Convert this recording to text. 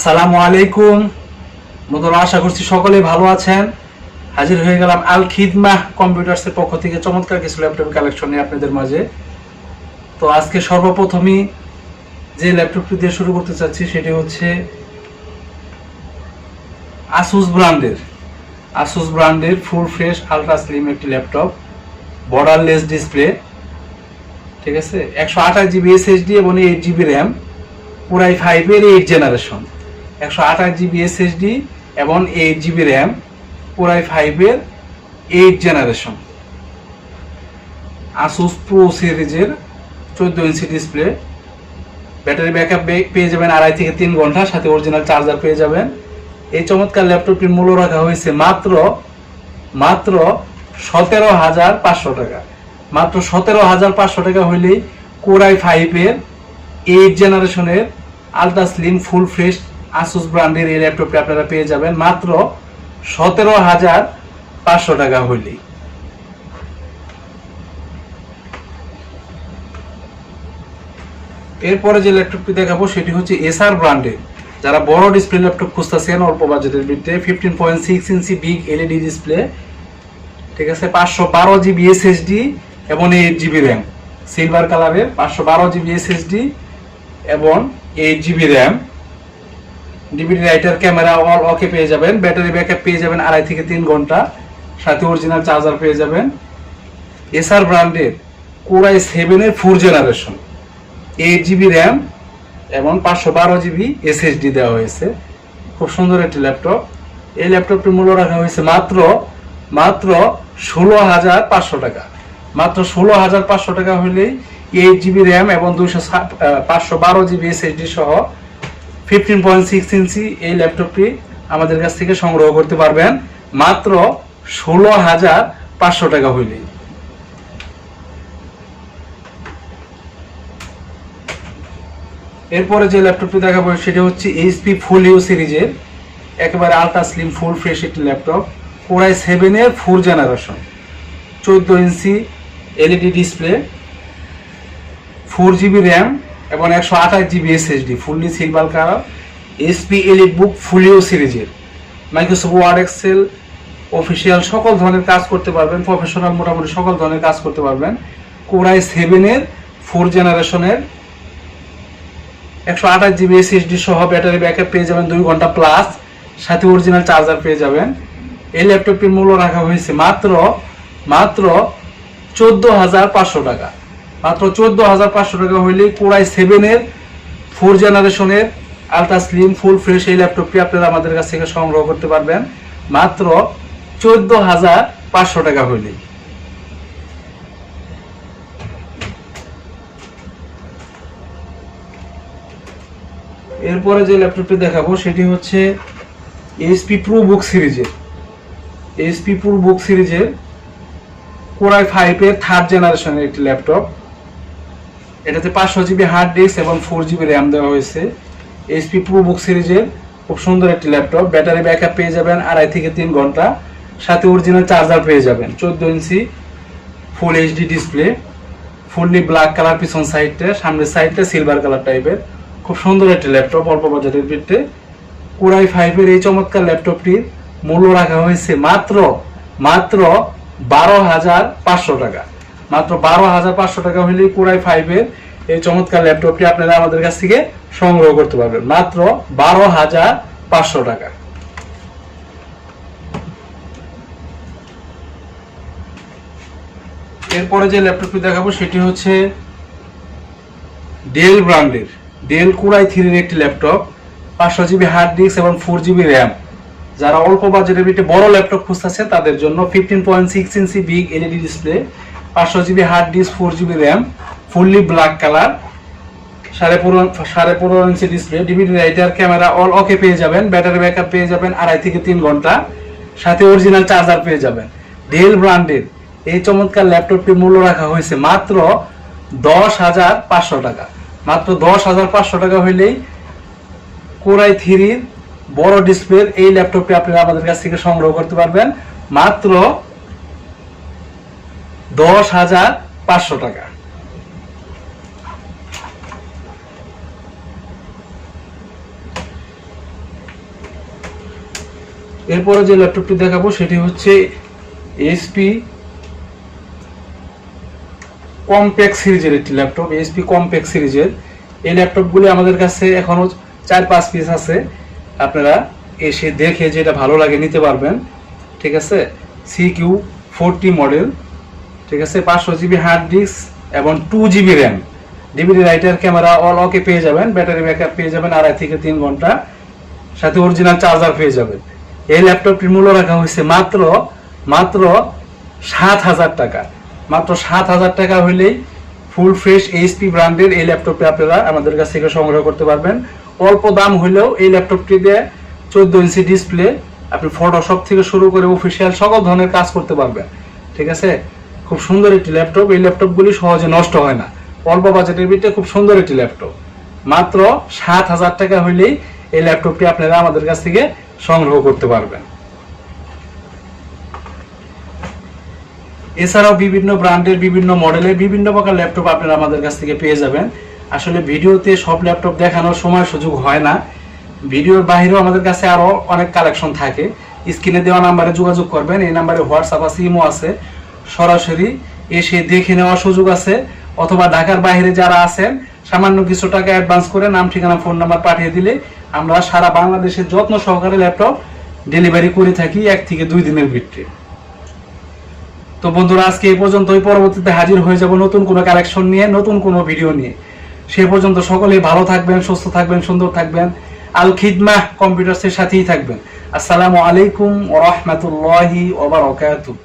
আসসালামু আলাইকুম। বন্ধুরা আশা করছি সকলে ভালো আছেন। হাজির হয়ে গেলাম আল খিদমাহ কম্পিউটার্সের পক্ষ থেকে চমৎকার কিছু ল্যাপটপ কালেকশন নিয়ে আপনাদের মাঝে। তো আজকে সর্বপ্রথমই যে ল্যাপটপটি দিয়ে শুরু করতে চাচ্ছি সেটি হচ্ছে আসুস ব্র্যান্ডের। আসুস ব্র্যান্ডের ফুল ফ্রেশ আলট্রা স্লিম একটি ল্যাপটপ। বর্ডারলেস ডিসপ্লে ঠিক আছে? একশো আঠাশ জিবি এসএসডি এবং এইট জিবি র্যাম পুরাই ফাইভের এইট জেনারেশন একশো আঠাশ জিবি এসএসডি এবং এইট জিবি র্যাম পুরাই ফাইভের এইট জেনারেশন আসুস প্রো সিরিজের চোদ্দ inch display battery back backup পেয়ে যাবেন আড়াই থেকে তিন ঘণ্টা, সাথে অরিজিনাল চার্জার পেয়ে যাবেন। এই চমৎকার ল্যাপটপটির মূল্য রাখা হয়েছে মাত্র মাত্র সতেরো হাজার পাঁচশো টাকা। মাত্র সতেরো হাজার পাঁচশো টাকা হইলেই কোরাই ফাইভের এইট জেনারেশনের ultra slim full fresh Asus ব্র্যান্ডের এই ল্যাপটপটি আপনারা পেয়ে যাবেন মাত্র সতেরো হাজার পাঁচশো টাকা হইলেই। এরপরে যে ল্যাপটপটি দেখাবো, সেটি হচ্ছে এসআর ব্র্যান্ডের যারা বড় ডিসপ্লে ল্যাপটপ খুঁজতেছেন, অল্প বাজেটের ভিতরে fifteen point six inch big LED display ঠিক আছে, পাঁচশো বারো জিবি এসএসডি এবং এইট জিবি র্যাম সিলভার কালারের পাঁচশো বারো জিবি এসএসডি এবং eight GB RAM DVD writer camera all okay পেয়ে যাবেন। ব্যাটারি ব্যাকআপ পেয়ে যাবেন আড়াই থেকে তিন ঘণ্টা। সাথে অরিজিনাল চার্জার পেয়ে যাবেন। এসআর ব্র্যান্ডের কোরাই সেভেনের four generation eight GB RAM এবং পাঁচশো বারো জিবি এসএসডি দেওয়া হয়েছে। খুব সুন্দর একটি ল্যাপটপ এই ল্যাপটপটির মূল্য রাখা হয়েছে মাত্র মাত্র ষোলো হাজার পাঁচশো টাকা। মাত্র ষোলো হাজার পাঁচশো টাকা হলেই এইট জিবি র্যাম এবং দুইশো পাঁচশো বারো জিবি এসএসডি সহ ফিফটিন পয়েন্ট সিক্স ইঞ্চি এই ল্যাপটপটি আমাদের কাছ থেকে সংগ্রহ করতে পারবেন মাত্র ষোলো হাজার পাঁচশো টাকা হইলেই এরপরে যে ল্যাপটপটি দেখাবো সেটা হচ্ছে এইচপি ফুল ইউ সিরিজের, একেবারে আলট্রা স্লিম ফুল ফ্রেশ একটি ল্যাপটপ কোরাই সেভেনের ফোর জেনারেশন চোদ্দ ইঞ্চি LED display four GB RAM এবং একশো আঠাশ GB SSD fully silver colour SP EliteBook Folio সিরিজের মাইক্রোসফট ওয়ার্ড এক্সেল অফিসিয়াল সকল ধরনের কাজ করতে পারবেন প্রফেশনাল মোটামুটি সকল ধরনের কাজ করতে পারবেন। কোরাই সেভেনের ফোর জেনারেশনের একশো আঠাশ জিবি এসএসডি সহ ব্যাটারি ব্যাকআপ পেয়ে যাবেন দুই ঘণ্টা প্লাস সাথে অরিজিনাল চার্জার পেয়ে যাবেন। এই ল্যাপটপটির মূল্য রাখা হয়েছে মাত্র মাত্র চোদ্দ হাজার পাঁচশো টাকা। মাত্র চোদ্দ হাজার পাঁচশো টাকা হইলে কোরাই সেভেনের ফোর জেনারেশনের আলট্রা স্লিম ফুল ফ্রেশ এই ল্যাপটপটি আপনারা আমাদের কাছ থেকে সংগ্রহ করতে পারবেন। মাত্র চোদ্দ হাজার পাঁচশো টাকা হইলেই। এরপরে যে ল্যাপটপটি দেখাবো, সেটি হচ্ছে এইচপি প্রো বুক সিরিজের। এইচপি প্রো বুক সিরিজের কোরাই ফাইভের থার্ড জেনারেশনের একটি ল্যাপটপ এটাতে পাঁচশো জিবি হার্ড ডিস্ক এবং ফোর জিবি র্যাম দেওয়া হয়েছে। এইচপি প্রো বুক সিরিজের খুব সুন্দর একটি ল্যাপটপ ব্যাটারি ব্যাকআপ পেয়ে যাবেন আড়াই থেকে তিন ঘণ্টা। সাথে অরিজিনাল চার্জার পেয়ে যাবেন। চোদ্দ inch full HD display fully black colour পিছন সাইডটা সামনের সাইডটা সিলভার কালার টাইপের খুব সুন্দর একটি ল্যাপটপ অল্প বাজেটের ভিত্তিতে। কোরাই ফাইভের এই চমৎকার ল্যাপটপটির মূল্য রাখা হয়েছে মাত্র মাত্র বারো হাজার পাঁচশো টাকা। মাত্র বারো হাজার পাঁচশো টাকা হলে কোরাই ফাইভের এই চমৎকার ল্যাপটপটি আপনারা আমাদের কাছ থেকে সংগ্রহ করতে পারবেন। মাত্র বারো হাজার পাঁচশো টাকা। এরপরে যে ল্যাপটপটি দেখাবো, সেটি হচ্ছে ডেল ব্র্যান্ডের ডেল কুড়াই থ্রির একটি ল্যাপটপ পাঁচশো জিবি হার্ড ডিস্ক এবং ফোর জিবি র্যাম যারা অল্প বাজেটের ভিতরে বড় ল্যাপটপ খুঁজতেছে, তাদের জন্য fifteen point six inch big LED display পাঁচশো GB hard disk four GB RAM fully black colour সাড়ে পনেরো সাড়ে পনেরো inch display DVD writer camera all okay পেয়ে যাবেন ব্যাটারি ব্যাকআপ পেয়ে যাবেন আড়াই থেকে তিন ঘণ্টা, সাথে অরিজিনাল চার্জার পেয়ে যাবেন। ডেল ব্র্যান্ডের এই চমৎকার ল্যাপটপটির মূল্য রাখা হয়েছে মাত্র দশ হাজার পাঁচশো টাকা। মাত্র দশ হাজার পাঁচশো টাকা হইলেই কোরাই থ্রির বড় ডিসপ্লের এই ল্যাপটপটি আপনারা আমাদের কাছ থেকে সংগ্রহ করতে পারবেন। মাত্র দশ হাজার পাঁচশো টাকা। এরপরে যে ল্যাপটপটি দেখাবো, সেটি হচ্ছে এসপি কম্প্যাক্ট সিরিজের একটি ল্যাপটপ, এসপি কম্প্যাক্ট সিরিজের। এই ল্যাপটপগুলি আমাদের কাছে এখনও চার পাঁচ পিস আছে। আপনারা এসে দেখে যেটা ভালো লাগে নিতে পারবেন। ঠিক আছে? সি কিউ ফোরটি মডেল ঠিক আছে? পাঁচশো জিবি হার্ড ডিস্ক এবং two GB RAM DVD writer camera all okay পেয়ে যাবেন ব্যাটারি ব্যাকআপ পেয়ে যাবেন, আড়াই থেকে তিন ঘণ্টা। সাথে অরিজিনাল চার্জার পেয়ে যাবেন। এই ল্যাপটপটির মূল্য রাখা হয়েছে মাত্র মাত্র সাত হাজার টাকা। মাত্র সাত হাজার টাকা হইলেই ফুল ফ্রেশ এইচপি ব্র্যান্ডের এই ল্যাপটপটি আপনারা আমাদের কাছ থেকে সংগ্রহ করতে পারবেন। অল্প দাম হলেও এই ল্যাপটপটি দিয়ে চোদ্দ ইঞ্চি ডিসপ্লে আপনি ফটোশপ থেকে শুরু করে অফিসিয়াল সকল ধরনের কাজ করতে পারবেন। ঠিক আছে? খুব সুন্দর একটি ল্যাপটপ এই ল্যাপটপগুলি সহজে নষ্ট হয় না। অল্প বাজেটের ভিতরে খুব সুন্দর একটি ল্যাপটপ মাত্র সাত হাজার টাকা হইলেই এই ল্যাপটপটি আপনারা আমাদের কাছ থেকে সংগ্রহ করতে পারবেন। এছাড়াও বিভিন্ন ব্র্যান্ডের বিভিন্ন মডেলের বিভিন্ন প্রকার ল্যাপটপ আপনারা আমাদের কাছ থেকে পেয়ে যাবেন। আসলে ভিডিওতে সব ল্যাপটপ দেখানোর সময় সুযোগ হয় না। ভিডিওর বাইরেও আমাদের কাছে আরও অনেক কালেকশন থাকে। স্ক্রিনে দেওয়া নাম্বারে যোগাযোগ করবেন। এই নাম্বারে হোয়াটসঅ্যাপ আছে ইমো আছে। সরাসরি এসে দেখে নেওয়ার সুযোগ আছে, অথবা ঢাকার বাইরে যারা আছেন, সামান্য কিছু টাকা অ্যাডভান্স করে নাম, ঠিকানা ফোন নাম্বার পাঠিয়ে দিলে আমরা সারা বাংলাদেশের যত্ন সহকারে ল্যাপটপ ডেলিভারি করে থাকি এক থেকে দুই দিনের ভিতরে তো বন্ধুরা, আজকে এই পর্যন্তই। পরবর্তীতে হাজির হয়ে যাব নতুন কোনো কালেকশন নিয়ে, নতুন কোনো ভিডিও নিয়ে। সে পর্যন্ত সকলেই ভালো থাকবেন, সুস্থ থাকবেন, সুন্দর থাকবেন। আল খিদমা কম্পিউটার্সের সাথেই থাকবেন। আসসালামু আলাইকুম ওরহমতুল্লাহি ওবারকাতুহ